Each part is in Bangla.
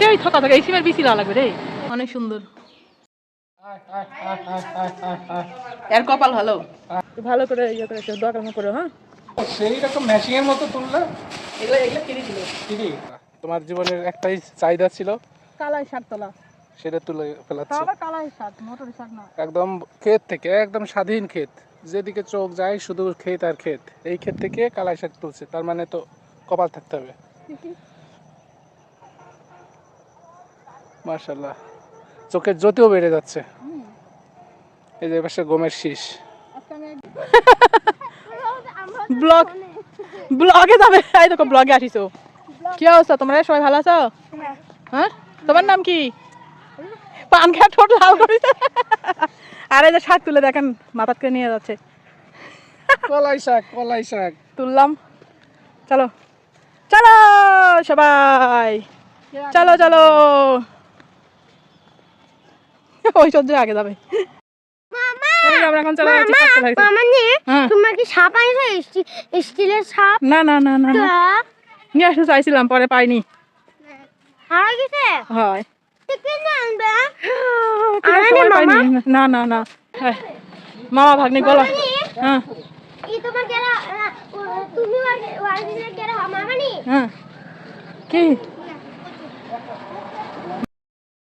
সেই থকা থাকে এই সিমের বিসি লাগবে রে। অনেক সুন্দর। এর কপাল ভালো। ভালো করে ইয়ে করে দোকান করো হ্যাঁ? সেই রকম ম্যাচিং এর মতো তুললে? এগুলো এগুলো কিনে দিল। কিরি? তোমার জীবনের একটাই চাহিদা ছিল? কালাই শাক তোলা সেটা তুলে ফেলাচ্ছ। আবার কালাই শাক মোটর শাক না। একদম ক্ষেত থেকে একদম স্বাধীন ক্ষেত। যেদিকে চোখ যায় শুধু ক্ষেত আর ক্ষেত। এই ক্ষেত থেকে কালাই শাক তুলছে তার মানে তো কপাল থাকতে হবে। মার্শাল্লাহ চোখের জ্যোতিও বেড়ে যাচ্ছে। এই যে পাশে গমের শীষ। ব্লগ ব্লগে যাবে। এই দেখো ব্লগে আসিছো। কি অবস্থা? তোমরা সবাই ভালো আছো? হ্যাঁ। তোমার নাম কি? পান খেয়ে ঠোঁট লাল করেছে। আর এই যে শাক তুলে দেখেন মাথাত করে নিয়ে যাচ্ছে। কলাই শাক কলাই শাক। তুললাম। চলো। চলো সবাই। চলো চলো। ওই সহ্য আগে যাবে। আমরা এখন চলে যাচ্ছি হ্যাঁ। সাপ আনছো? স্টিলের সাপ? না না না না না। নিয়ে আসতে চাইছিলাম পরে পাইনি। হারা গেছে? হয়? না না না হ্যাঁ। মামা ভাগ্নি বলো। হ্যাঁ। কি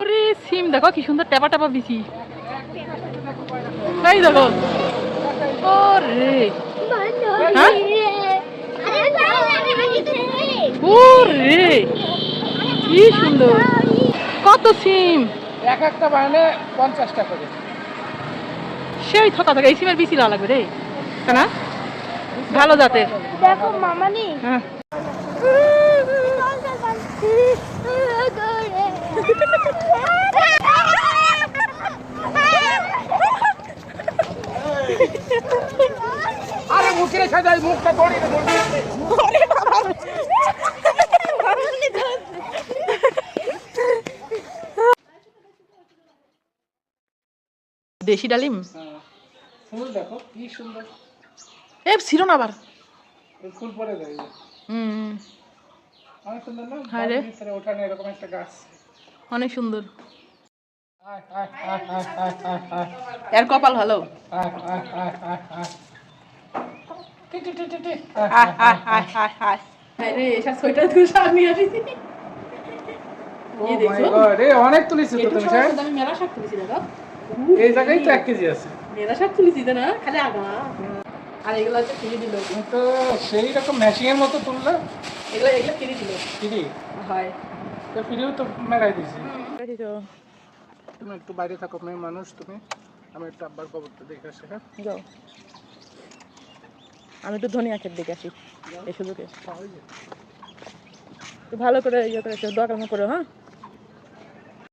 ওরে সিম দেখো কি সুন্দর টেপা টেপা বিচি। এই দেখো। ওরে। হ্যাঁ? আরে বাবা ওরে। কি সুন্দর। কত সিম? এক একটা বানালে পঞ্চাশটা করে। সেই থকা থাকে এই সিমের বিচি লাগবে রে। তাই না ভালো জাতের। দেখো মামা নি হ্যাঁ। সাজাই মুখটা দেশি ডালিম? ফুল দেখো কি সুন্দর। এ ছিল না আবার। এই ফুল পরে যায়। হুম অনেক সুন্দর না? হ্যাঁ রে। এরকম একটা গাছ। অনেক এর কপাল ভালো। অনেক তুলেছি তো তুমি সময় স্যার কিন্তু আমি মেলা শাক তুলেছি দেখো। এই জায়গায় তো এক কেজি আছে। মেলা শাক তুলেছি তো না খালি আগা। আর এগুলো হচ্ছে কিনে দিল। তো সেই রকম ম্যাচিং মতো তুললে? এগুলো এগুলো কিনে দিল। কিরি হয়। তো ফিরেও তো মেরাই দিছি তো। তুমি একটু বাইরে থাকো মেয়ে মানুষ তুমি। আমি একটু আব্বার খবরটা দেখে আসি হ্যাঁ? যাও। আমি তো ধনিয়া খেত দেখে আসি, এই সুযোগে। তো ভালো করে ইয়ে করে দোয়া দোকান করো হ্যাঁ?